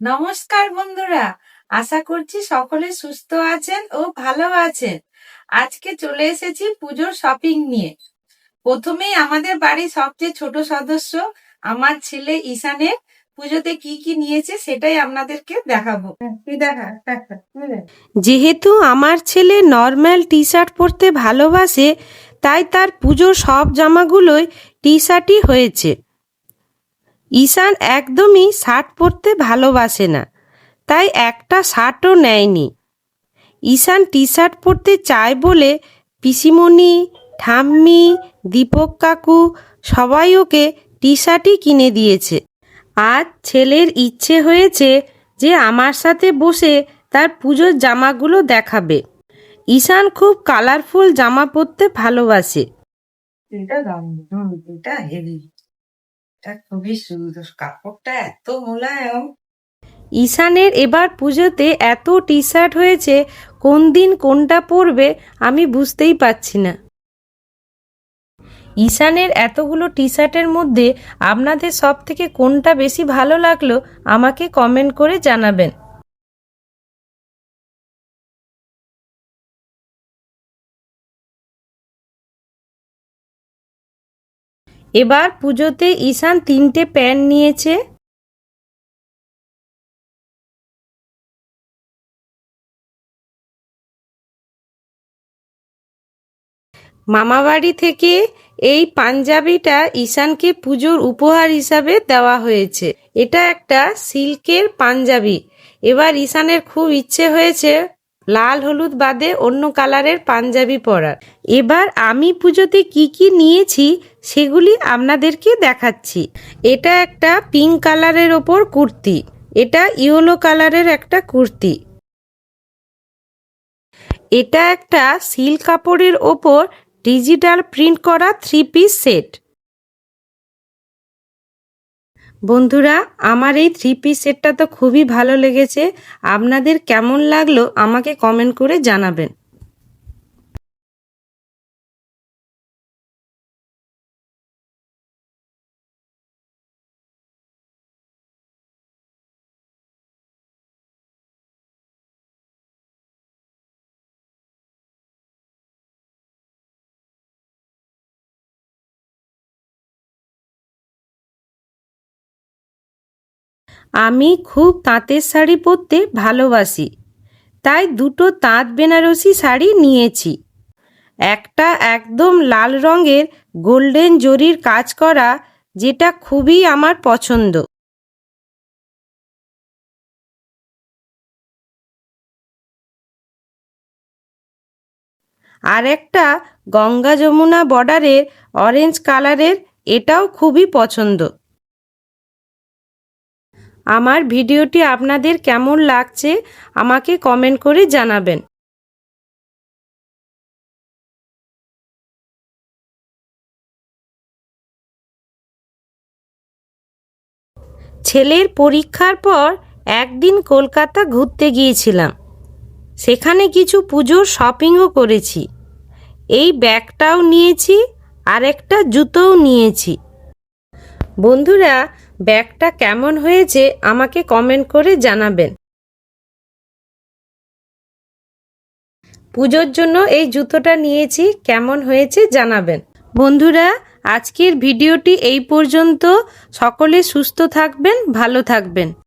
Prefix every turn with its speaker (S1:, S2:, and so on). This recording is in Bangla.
S1: নমস্কার বন্ধুরা আশা করছি সকলে সুস্থ আছেন ও ভালো আছেন। আজকে চলে এসেছি পুজোর শপিং নিয়ে। প্রথমেই আমাদের বাড়ির সবচেয়ে ছোট সদস্য আমার ছেলে ঈশানের পুজোতে কি কি নিয়েছে সেটাই আপনাদেরকে দেখাবো। তুই দেখা দেখা, তুই দেখা।
S2: যেহেতু আমার ছেলে নর্মাল টি শার্ট পরতে ভালোবাসে তাই তার পুজোর সব জামাগুলোই টি শার্টই হয়েছে। ঈশান একদমই শার্ট পরতে ভালোবাসে না তাই একটা শার্টও নেয়নি। ঈশান টি শার্ট পরতে চায় বলে পিসিমণি ঠাম্মি দীপক কাকু সবাই ওকে টি শার্টই কিনে দিয়েছে। আজ ছেলের ইচ্ছে হয়েছে যে আমার সাথে বসে তার পুজোর জামাগুলো দেখাবে। ঈশান খুব কালারফুল জামা পরতে ভালোবাসে।
S1: এটা হুম, এটা হেভি। এটা খুবই সুন্দর কাপড়টা এত মোলায়ম।
S2: ঈশানের এবার পুজোতে এত টি শার্ট হয়েছে, কোন দিন কোনটা পরবে আমি বুঝতেই পারছি না। ঈশানের এতগুলো টি শার্টের মধ্যে আপনাদের সব থেকে কোনটা বেশি ভালো লাগল আমাকে কমেন্ট করে জানাবেন। এবার পুজোতে ঈশান তিনটে প্যান্ট নিয়েছে। মামাবাড়ি থেকে এই পাঞ্জাবিটা ঈশানকে পুজোর উপহার হিসাবে দেওয়া হয়েছে। এটা একটা সিল্কের পাঞ্জাবি। এবার ঈশানের খুব ইচ্ছে হয়েছে লাল হলুদ বাদে অন্য কালারের পাঞ্জাবি পরার। এবার আমি পুজোতে কি কি নিয়েছি সেগুলি আপনাদেরকে দেখাচ্ছি। এটা একটা পিঙ্ক কালারের ওপর কুর্তি, এটা ইয়েলো কালারের একটা কুর্তি। এটা একটা সিল কাপড়ের ওপর ডিজিটাল প্রিন্ট করা থ্রি পিস সেট। বন্ধুরা, আমার এই থ্রি পিস সেটটা তো খুবই ভালো লেগেছে। আপনাদের কেমন লাগল আমাকে কমেন্ট করে জানাবেন। আমি খুব তাঁতের শাড়ি পরতে ভালোবাসি। তাই দুটো তাঁত বেনারসি শাড়ি নিয়েছি। একটা একদম লাল রঙের গোল্ডেন জরির কাজ করা, যেটা খুবই আমার পছন্দ। আর একটা গঙ্গা যমুনা বর্ডারের অরেঞ্জ কালারের, এটাও খুবই পছন্দ। আমার ভিডিওটি আপনাদের কেমন লাগছে আমাকে কমেন্ট করে জানাবেন। ছেলের পরীক্ষার পর একদিন কলকাতা ঘুরতে গিয়েছিলাম। সেখানে কিছু পুজোর শপিংও করেছি। এই ব্যাগটাও নিয়েছি আর একটা জুতোও নিয়েছি। বন্ধুরা ব্যাগটা কেমন হয়েছে আমাকে কমেন্ট করে জানাবেন। পুজোর জন্য এই জুতোটা নিয়েছি, কেমন হয়েছে জানাবেন। বন্ধুরা, আজকের ভিডিওটি এই পর্যন্ত। সকলে সুস্থ থাকবেন, ভালো থাকবেন।